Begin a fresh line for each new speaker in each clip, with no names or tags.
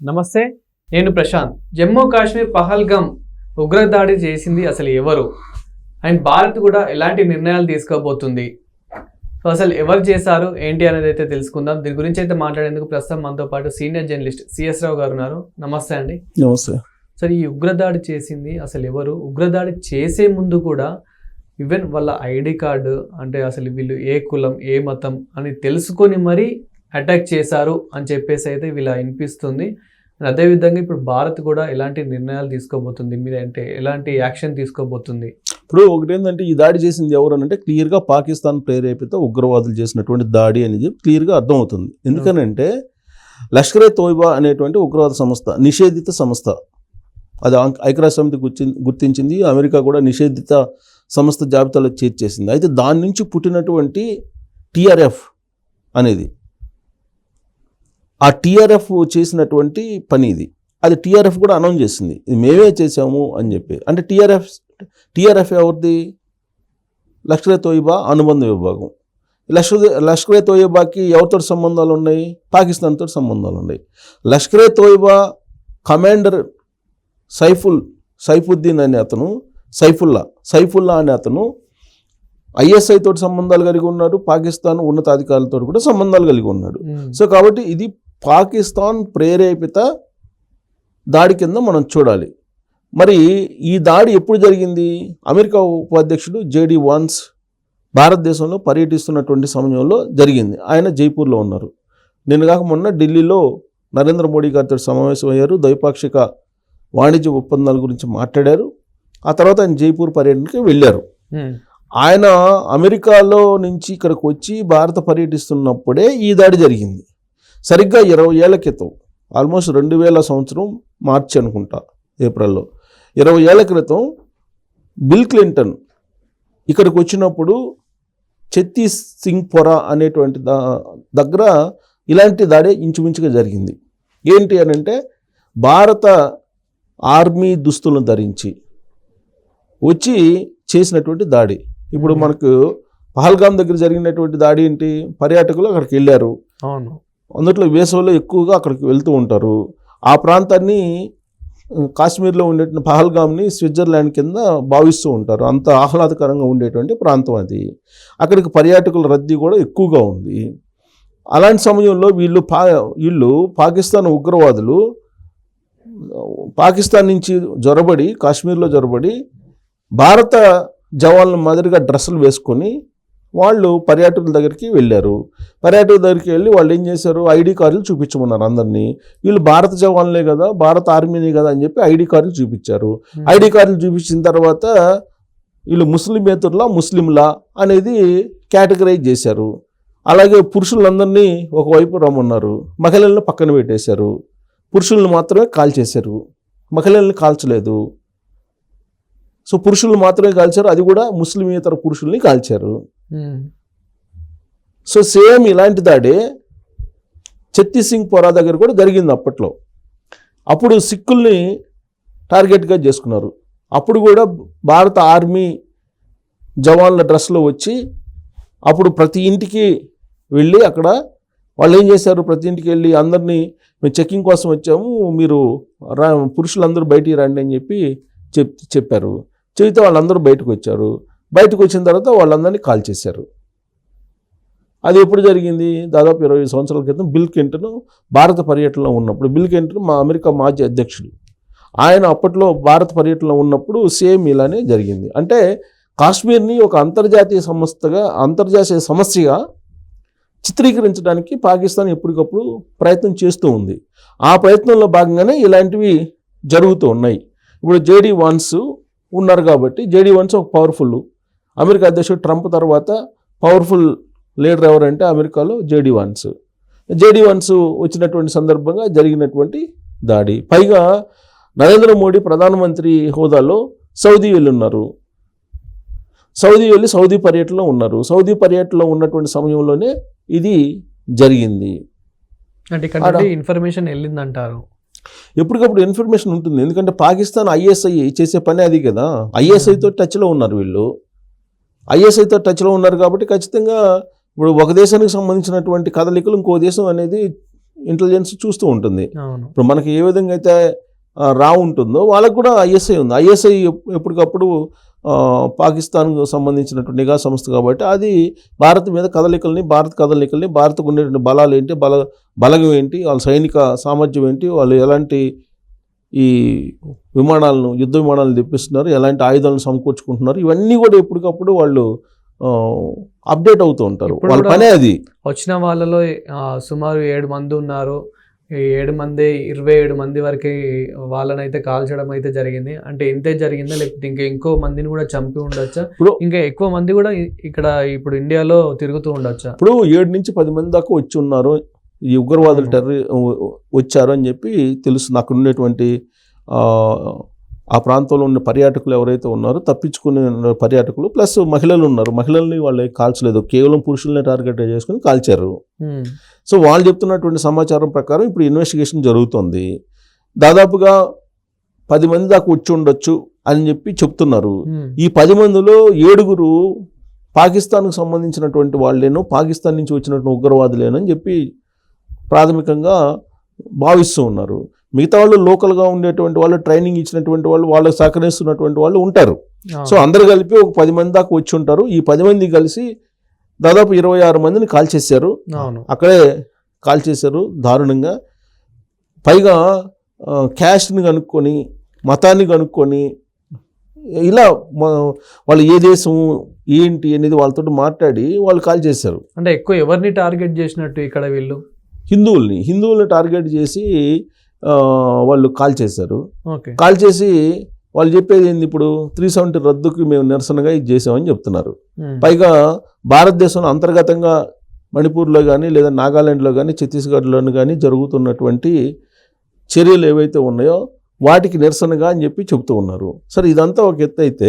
నమస్తే నేను ప్రశాంత్. జమ్మూ కాశ్మీర్ పహల్గమ్ ఉగ్రదాడి చేసింది అసలు ఎవరు? అండ్ భారత్ కూడా ఎలాంటి నిర్ణయాలు తీసుకోబోతుంది? సో అసలు ఎవరు చేశారు? ఏంటి అనేది అయితే తెలుసుకుందాం. దీని గురించి అయితే మాట్లాడేందుకు ప్రస్తుతం మనతో పాటు సీనియర్ జర్నలిస్ట్ సిఎస్ రావు గారు ఉన్నారు. నమస్తే అండి.
నమస్తే.
సరే ఈ ఉగ్రదాడి చేసింది అసలు ఎవరు? ఉగ్రదాడి చేసే ముందు కూడా ఈవెన్ వాళ్ళ ఐడి కార్డు అంటే అసలు వీళ్ళు ఏ కులం ఏ మతం అని తెలుసుకొని మరీ అటాక్ చేశారు అని చెప్పేసి అయితే వీళ్ళ వినిపిస్తుంది. అదేవిధంగా ఇప్పుడు భారత్ కూడా ఎలాంటి నిర్ణయాలు తీసుకోబోతుంది? మీద అంటే ఎలాంటి యాక్షన్ తీసుకోబోతుంది?
ఇప్పుడు ఒకటి ఏంటంటే ఈ దాడి చేసింది ఎవరు అని అంటే క్లియర్గా పాకిస్తాన్ ప్రేరేపిత ఉగ్రవాదులు చేసినటువంటి దాడి అనేది క్లియర్గా అర్థమవుతుంది. ఎందుకనంటే లష్కర్ ఏ తోయిబా అనేటువంటి ఉగ్రవాద సంస్థ నిషేధిత సంస్థ అది ఐ- సమితి గుర్తించింది అమెరికా కూడా నిషేధిత సంస్థ జాబితాలో చేర్చేసింది. అయితే దాని నుంచి పుట్టినటువంటి టీఆర్ఎఫ్ అనేది ఆ టిఆర్ఎఫ్ చేసినటువంటి పని ఇది. అది టిఆర్ఎఫ్ కూడా అనౌన్స్ చేసింది. ఇది మేమే చేసాము అని చెప్పి. అంటే టిఆర్ఎఫ్ టిఆర్ఎఫ్ ఎవరిది? లష్కర్ తోయిబా అనుబంధ విభాగం. లష్కర్ లష్కర్ తోయిబాకి ఎవరితో సంబంధాలు ఉన్నాయి? పాకిస్తాన్తో సంబంధాలు ఉన్నాయి. లష్కర్ తోయిబా కమాండర్ సైఫుల్ సైఫుద్దీన్ అనే అతను సైఫుల్లా సైఫుల్లా అనే అతను ఐఎస్ఐ తోటి సంబంధాలు కలిగి ఉన్నాడు. పాకిస్తాన్ ఉన్నతాధికారులతో కూడా సంబంధాలు కలిగి ఉన్నాడు. సో కాబట్టి ఇది పాకిస్తాన్ ప్రేరేపిత దాడి కింద మనం చూడాలి. మరి ఈ దాడి ఎప్పుడు జరిగింది? అమెరికా ఉపాధ్యక్షుడు జేడి వాన్స్ భారతదేశంలో పర్యటిస్తున్నటువంటి సమయంలో జరిగింది. ఆయన జైపూర్లో ఉన్నారు. నిన్న కాక మొన్న ఢిల్లీలో నరేంద్ర మోడీ గారితో సమావేశం అయ్యారు ద్వైపాక్షిక వాణిజ్య ఒప్పందాల గురించి మాట్లాడారు. ఆ తర్వాత ఆయన జైపూర్ పర్యటనకి వెళ్ళారు. ఆయన అమెరికాలో నుంచి ఇక్కడికి వచ్చి భారత పర్యటిస్తున్నప్పుడే ఈ దాడి జరిగింది. సరిగ్గా ఇరవై ఏళ్ళ క్రితం ఆల్మోస్ట్ రెండు వేల సంవత్సరం మార్చి అనుకుంటా ఏప్రిల్లో. ఇరవై ఏళ్ళ క్రితం బిల్ క్లింటన్ ఇక్కడికి వచ్చినప్పుడు ఛత్తీస్ సింగ్ పొర అనేటువంటి దా దగ్గర ఇలాంటి దాడి ఇంచుమించుగా జరిగింది. ఏంటి అని అంటే భారత ఆర్మీ దుస్తులను ధరించి వచ్చి చేసినటువంటి దాడి. ఇప్పుడు. మనకు పహల్గాం దగ్గర జరిగినటువంటి దాడి ఏంటి? పర్యాటకులు అక్కడికి వెళ్ళారు.
అవును.
అందుట్లో వేసవిలో ఎక్కువగా అక్కడికి వెళ్తూ ఉంటారు. ఆ ప్రాంతాన్ని కాశ్మీర్లో ఉండేటువంటి పహల్గామ్ని స్విట్జర్లాండ్ కింద భావిస్తూ ఉంటారు. అంత ఆహ్లాదకరంగా ఉండేటువంటి ప్రాంతం అది. అక్కడికి పర్యాటకుల రద్దీ కూడా ఎక్కువగా ఉంది. అలాంటి సమయంలో వీళ్ళు పా వీళ్ళు పాకిస్తాన్ ఉగ్రవాదులు పాకిస్తాన్ నుంచి జొరబడి కాశ్మీర్లో జొరబడి భారత జవాన్ల మాదిరిగా డ్రెస్సులు వేసుకొని వాళ్ళు పర్యాటకుల దగ్గరికి వెళ్ళారు. పర్యాటకుల దగ్గరికి వెళ్ళి వాళ్ళు ఏం చేశారు? ఐడి కార్డులు చూపించమన్నారు అందరినీ. వీళ్ళు భారత జవాన్లే కదా భారత ఆర్మీనే కదా అని చెప్పి ఐడి కార్డులు చూపించారు. ఐడి కార్డులు చూపించిన తర్వాత వీళ్ళు ముస్లిమేతరులా ముస్లింలా అనేది కేటగరైజ్ చేశారు. అలాగే పురుషులందరినీ ఒకవైపు రమ్మన్నారు. మహిళలను పక్కన పెట్టేశారు. పురుషులను మాత్రమే కాల్చేశారు. మహిళల్ని కాల్చలేదు. సో పురుషులు మాత్రమే కాల్చారు. అది కూడా ముస్లిమేతర పురుషుల్ని కాల్చారు.
Hmm.
సో సేమ్ ఇలాంటి దాడే ఛత్తీ సింగ్ పొరా దగ్గర కూడా జరిగింది అప్పట్లో. అప్పుడు సిక్కుల్ని టార్గెట్గా చేసుకున్నారు. అప్పుడు కూడా భారత ఆర్మీ జవాన్ల డ్రెస్లో వచ్చి అప్పుడు ప్రతి ఇంటికి వెళ్ళి అక్కడ వాళ్ళు ఏం చేశారు? ప్రతి ఇంటికి వెళ్ళి అందరినీ మేము చెక్కింగ్ కోసం వచ్చాము మీరు రా పురుషులందరూ బయటికి రండి అని చెప్పి చెప్ చెప్పారు. చెబితే వాళ్ళందరూ బయటకు వచ్చారు. బయటకు వచ్చిన తర్వాత వాళ్ళందరినీ కాల్ చేశారు. అది ఎప్పుడు జరిగింది? దాదాపు ఇరవై సంవత్సరాల క్రితం బిల్ కెంటన్ భారత పర్యటనలో ఉన్నప్పుడు బిల్ కెంటన్ మా అమెరికా మాజీ అధ్యక్షుడు. ఆయన అప్పట్లో భారత పర్యటనలో ఉన్నప్పుడు సేమ్ ఇలానే జరిగింది. అంటే కాశ్మీర్ని ఒక అంతర్జాతీయ సంస్థగా అంతర్జాతీయ సమస్యగా చిత్రీకరించడానికి పాకిస్తాన్ ఎప్పటికప్పుడు ప్రయత్నం చేస్తూ ఉంది. ఆ ప్రయత్నంలో భాగంగానే ఇలాంటివి జరుగుతూ ఉన్నాయి. ఇప్పుడు జేడీ వన్స్ ఉన్నారు కాబట్టి జేడీ వన్స్ ఒక పవర్ఫుల్ అమెరికా అధ్యక్షుడు ట్రంప్ తర్వాత పవర్ఫుల్ లీడర్ ఎవరంటే అమెరికాలో జేడీ వాన్స్. జేడీ వాన్స్ వచ్చినటువంటి సందర్భంగా జరిగినటువంటి దాడి. పైగా నరేంద్ర మోడీ ప్రధానమంత్రి హోదాలో సౌదీ వెళ్ళున్నారు. సౌదీ వెళ్ళి సౌదీ పర్యటనలో ఉన్నారు. సౌదీ పర్యటనలో ఉన్నటువంటి సమయంలోనే ఇది జరిగింది.
అంటే ఇన్ఫర్మేషన్ వెళ్ళిందంటారు.
ఎప్పటికప్పుడు ఇన్ఫర్మేషన్ ఉంటుంది. ఎందుకంటే పాకిస్తాన్ ఐఎస్ఐ చేసే పని అది కదా. ఐఎస్ఐతో టచ్లో ఉన్నారు వీళ్ళు. ఐఎస్ఐతో టచ్లో ఉన్నారు కాబట్టి ఖచ్చితంగా ఇప్పుడు ఒక దేశానికి సంబంధించినటువంటి కదలికలు ఇంకో దేశం అనేది ఇంటెలిజెన్స్ చూస్తూ ఉంటుంది. ఇప్పుడు మనకి ఏ విధంగా అయితే రా ఉంటుందో వాళ్ళకు కూడా ఐఎస్ఐ ఉంది. ఐఎస్ఐ ఎప్పటికప్పుడు పాకిస్తాన్కు సంబంధించినటువంటి నిఘా సంస్థ కాబట్టి అది భారత్ మీద కదలికల్ని భారత్ కదలికల్ని భారత్కు ఉండేటువంటి బలాలు ఏంటి బల బలగం ఏంటి వాళ్ళ సైనిక సామర్థ్యం ఏంటి వాళ్ళు ఎలాంటి ఈ విమానాలను యుద్ధ విమానాలను తెప్పిస్తున్నారు. ఎలాంటి ఆయుధాలను సమకూర్చుకుంటున్నారు. ఇవన్నీ కూడా ఎప్పటికప్పుడు వాళ్ళు అప్డేట్ అవుతూ ఉంటారు. వాళ్ళ పనే అది.
వచ్చిన వాళ్ళలో సుమారు ఏడు మంది ఉన్నారు. ఏడు మంది ఇరవై ఏడు మంది వరకు వాళ్ళనైతే కాల్చడం అయితే జరిగింది. అంటే ఇంతే జరిగిందా? లేకపోతే ఇంకా ఇంకో మందిని కూడా చంపి ఉండొచ్చా?
ఇప్పుడు-
ఇంకా ఎక్కువ మంది కూడా ఇక్కడ ఇప్పుడు ఇండియాలో తిరుగుతూ ఉండొచ్చా?
ఇప్పుడు ఏడు నుంచి పది మంది దాకా వచ్చి ఉన్నారు. ఈ ఉగ్రవాదులు
అవును.
టెర్ర వచ్చారు అని చెప్పి తెలుస్తుంది. అక్కడ ఉండేటువంటి ఆ, ప్రాంతంలో ఉన్న పర్యాటకులు ఎవరైతే ఉన్నారో తప్పించుకునే పర్యాటకులు ప్లస్ మహిళలు ఉన్నారు. మహిళల్ని వాళ్ళు కాల్చలేదు. కేవలం పురుషుల్ని టార్గెట్ చేసుకుని కాల్చారు.
ఉమ్,
సో వాళ్ళు చెప్తున్నటువంటి సమాచారం ప్రకారం ఇప్పుడు ఇన్వెస్టిగేషన్ జరుగుతుంది. దాదాపుగా పది మంది దాకా వచ్చి ఉండొచ్చు అని చెప్పి చెప్తున్నారు.
ఉమ్,
ఈ పది మందిలో ఏడుగురు పాకిస్తాన్కు సంబంధించినటువంటి వాళ్ళేను పాకిస్తాన్ నుంచి వచ్చినటువంటి ఉగ్రవాదులేనని చెప్పి ప్రాథమికంగా భావిస్తూ ఉన్నారు. మిగతా వాళ్ళు లోకల్గా ఉండేటువంటి వాళ్ళు ట్రైనింగ్ ఇచ్చినటువంటి వాళ్ళు వాళ్ళకి సహకరిస్తున్నటువంటి వాళ్ళు ఉంటారు. సో అందరు కలిపి ఒక పది మంది దాకా వచ్చి ఉంటారు. ఈ పది మంది కలిసి దాదాపు ఇరవై ఆరు మందిని కాల్చేశారు
అవును.
అక్కడే కాల్ చేశారు దారుణంగా. పైగా క్యాస్ట్ని కనుక్కొని మతాన్ని కనుక్కొని ఇలా వాళ్ళు ఏ దేశం ఏంటి అనేది వాళ్ళతో మాట్లాడి వాళ్ళు కాల్ చేశారు.
అంటే ఎక్కువ ఎవరిని టార్గెట్ చేసినట్టు ఇక్కడ వీళ్ళు?
హిందువుల్ని హిందువుల్ని టార్గెట్ చేసి వాళ్ళు కాల్ చేశారు. కాల్ చేసి వాళ్ళు చెప్పేది ఏంది ఇప్పుడు? త్రీ సెవెంటీ రద్దుకి మేము నిరసనగా ఇది చేసామని చెప్తున్నారు. పైగా భారతదేశంలో అంతర్గతంగా మణిపూర్లో కానీ లేదా నాగాలాండ్లో కానీ ఛత్తీస్గఢ్లోని కానీ జరుగుతున్నటువంటి చర్యలు ఏవైతే ఉన్నాయో వాటికి నిరసనగా అని చెప్పి చెప్తూ ఉన్నారు. సరే ఇదంతా ఒక ఎత్తు అయితే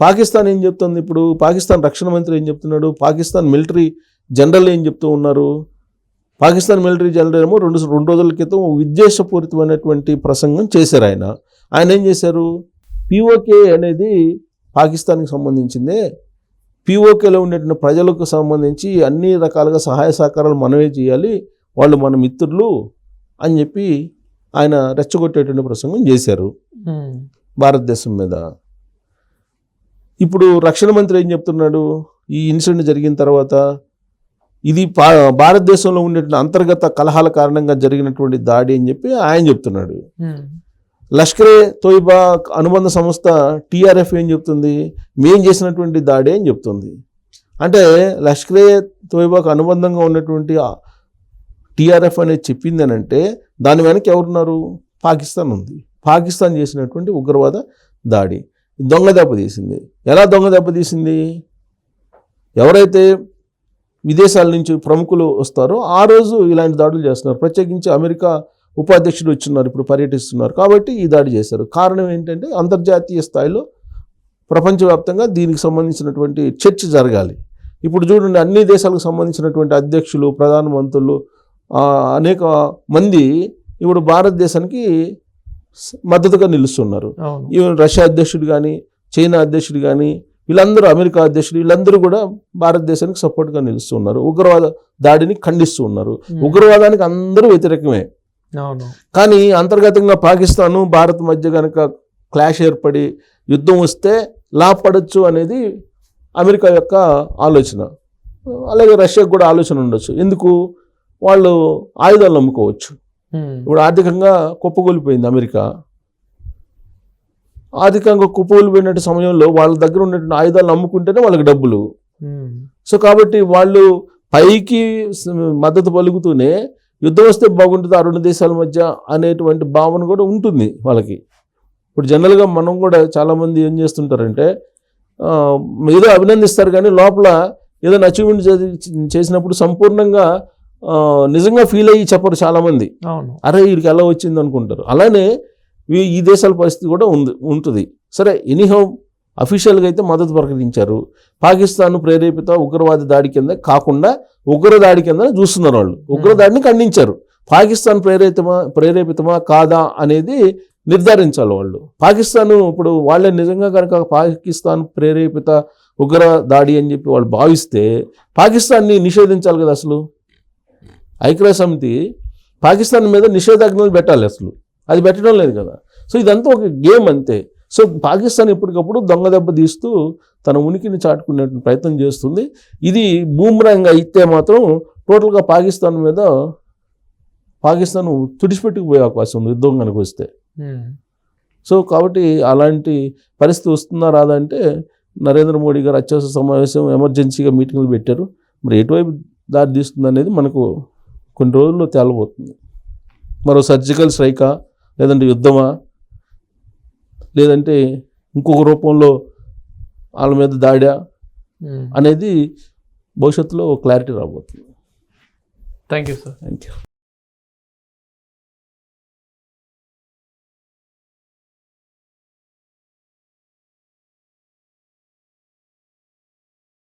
పాకిస్తాన్ ఏం చెప్తుంది ఇప్పుడు? పాకిస్తాన్ రక్షణ మంత్రి ఏం చెప్తున్నాడు? పాకిస్తాన్ మిలిటరీ జనరల్ ఏం చెప్తూ ఉన్నారు? పాకిస్తాన్ మిలిటరీ జనరల్ ఏమో రెండు రెండు రోజుల క్రితం ఉద్దేశపూరితమైనటువంటి ప్రసంగం చేశారు ఆయన. ఆయన ఏం చేశారు? పిఓకే అనేది పాకిస్తాన్కి సంబంధించిందే. పిఓకేలో ఉండేటువంటి ప్రజలకు సంబంధించి అన్ని రకాలుగా సహాయ సహకారాలు మనమే చేయాలి వాళ్ళు మన మిత్రులు అని చెప్పి ఆయన రెచ్చగొట్టేటువంటి ప్రసంగం చేశారు భారతదేశం మీద. ఇప్పుడు రక్షణ మంత్రి ఏం చెప్తున్నాడు? ఈ ఇన్సిడెంట్ జరిగిన తర్వాత ఇది పా భారతదేశంలో ఉండేటువంటి అంతర్గత కలహాల కారణంగా జరిగినటువంటి దాడి అని చెప్పి ఆయన చెప్తున్నాడు. లష్కరే తోయిబా అనుబంధ సంస్థ టీఆర్ఎఫ్ ఏం చెప్తుంది? మేం చేసినటువంటి దాడి అని చెప్తుంది. అంటే లష్కరే తోయిబాకు అనుబంధంగా ఉన్నటువంటి టీఆర్ఎఫ్ అనేది చెప్పింది అని అంటే దాని వెనక ఎవరున్నారు? పాకిస్తాన్ ఉంది. పాకిస్తాన్ చేసినటువంటి ఉగ్రవాద దాడి. దొంగ దెబ్బ తీసింది. ఎలా దొంగ దెబ్బ తీసింది? ఎవరైతే విదేశాల నుంచి ప్రముఖులు వస్తారో. ఆ రోజు ఇలాంటి దాడులు చేస్తున్నారు. ప్రత్యేకించి అమెరికా ఉపాధ్యక్షుడు వచ్చిన్నారు ఇప్పుడు పర్యటిస్తున్నారు. కాబట్టి ఈ దాడి చేశారు. కారణం ఏంటంటే అంతర్జాతీయ స్థాయిలో ప్రపంచవ్యాప్తంగా దీనికి సంబంధించినటువంటి చర్చ జరగాలి. ఇప్పుడు చూడండి అన్ని దేశాలకు సంబంధించినటువంటి అధ్యక్షులు ప్రధానమంత్రులు అనేక మంది ఇప్పుడు భారతదేశానికి మద్దతుగా నిలుస్తున్నారు. ఈవెన్ రష్యా అధ్యక్షుడు కానీ చైనా అధ్యక్షుడు కానీ వీళ్ళందరూ అమెరికా అధ్యక్షుడు వీళ్ళందరూ కూడా భారతదేశానికి సపోర్ట్గా నిలుస్తున్నారు ఉగ్రవాద దాడిని ఖండిస్తూ ఉన్నారు. ఉగ్రవాదానికి అందరూ వ్యతిరేకమే. కానీ అంతర్గతంగా పాకిస్తాను భారత్ మధ్య కనుక క్లాష్ ఏర్పడి యుద్ధం వస్తే లాభపడచ్చు అనేది అమెరికా యొక్క ఆలోచన. అలాగే రష్యాకు కూడా ఆలోచన ఉండొచ్చు. ఎందుకు? వాళ్ళు ఆయుధాలు నమ్ముకోవచ్చు ఇప్పుడు ఆర్థికంగా కుప్పకూలిపోయింది అమెరికా. ఆర్థికంగా కుప్పకూలిపోయినట్టు సమయంలో వాళ్ళ దగ్గర ఉన్నటువంటి ఆయుధాలు నమ్ముకుంటేనే వాళ్ళకి డబ్బులు. సో కాబట్టి వాళ్ళు పైకి మద్దతు పలుకుతూనే యుద్ధం వస్తే బాగుంటుంది ఆ రెండు దేశాల మధ్య అనేటువంటి భావన కూడా ఉంటుంది వాళ్ళకి. ఇప్పుడు జనరల్గా మనం కూడా చాలామంది ఏం చేస్తుంటారంటే ఏదో అభినందిస్తారు కానీ లోపల ఏదైనా అచీవ్మెంట్ చేసినప్పుడు సంపూర్ణంగా నిజంగా ఫీల్ అయ్యి చెప్పరు చాలామంది. అరే వీడికి ఎలా వచ్చింది అనుకుంటారు అలానే ఈ- దేశాల పరిస్థితి కూడా ఉంది ఉంటుంది. సరే ఎనీహౌ అఫీషియల్గా అయితే మద్దతు ప్రకటించారు. పాకిస్తాన్ ప్రేరేపిత ఉగ్రవాద దాడి కింద కాకుండా ఉగ్ర దాడి కింద చూస్తున్నారు వాళ్ళు. ఉగ్రదాడిని ఖండించారు. పాకిస్తాన్ ప్రేరేపితమా ప్రేరేపితమా కాదా అనేది నిర్ధారించాలి వాళ్ళు. పాకిస్తాన్ ఇప్పుడు వాళ్ళే నిజంగా కనుక పాకిస్తాన్ ప్రేరేపిత ఉగ్ర దాడి అని చెప్పి వాళ్ళు భావిస్తే పాకిస్తాన్ని నిషేధించాలి కదా అసలు? ఐక్యరాజ్య సమితి పాకిస్తాన్ మీద నిషేధాజ్ఞలు పెట్టాలి అసలు. అది పెట్టడం లేదు కదా. సో ఇదంతా ఒక గేమ్ అంతే. సో పాకిస్తాన్ ఎప్పటికప్పుడు దొంగ దెబ్బ తీస్తూ తన ఉనికిని చాటుకునే ప్రయత్నం చేస్తుంది. ఇది బూమ్రాంగ్ అయితే మాత్రం టోటల్గా పాకిస్తాన్ మీద పాకిస్తాన్ తుడిచిపెట్టుకుపోయే అవకాశం ఉంది యుద్ధం కనుక వస్తే. సో కాబట్టి అలాంటి పరిస్థితి వస్తుందా రాదా అంటే నరేంద్ర మోడీ గారు అత్యవసర సమావేశం ఎమర్జెన్సీగా మీటింగ్లు పెట్టారు. మరి ఎటువైపు దారి తీస్తుంది అనేది మనకు కొన్ని రోజుల్లో తేలబోతుంది. మరో సర్జికల్ స్ట్రైకా? లేదంటే యుద్ధమా? లేదంటే ఇంకొక రూపంలో వాళ్ళ మీద దాడా. అనేది భవిష్యత్తులో క్లారిటీ రాబోతుంది.
Thank you sir
thank you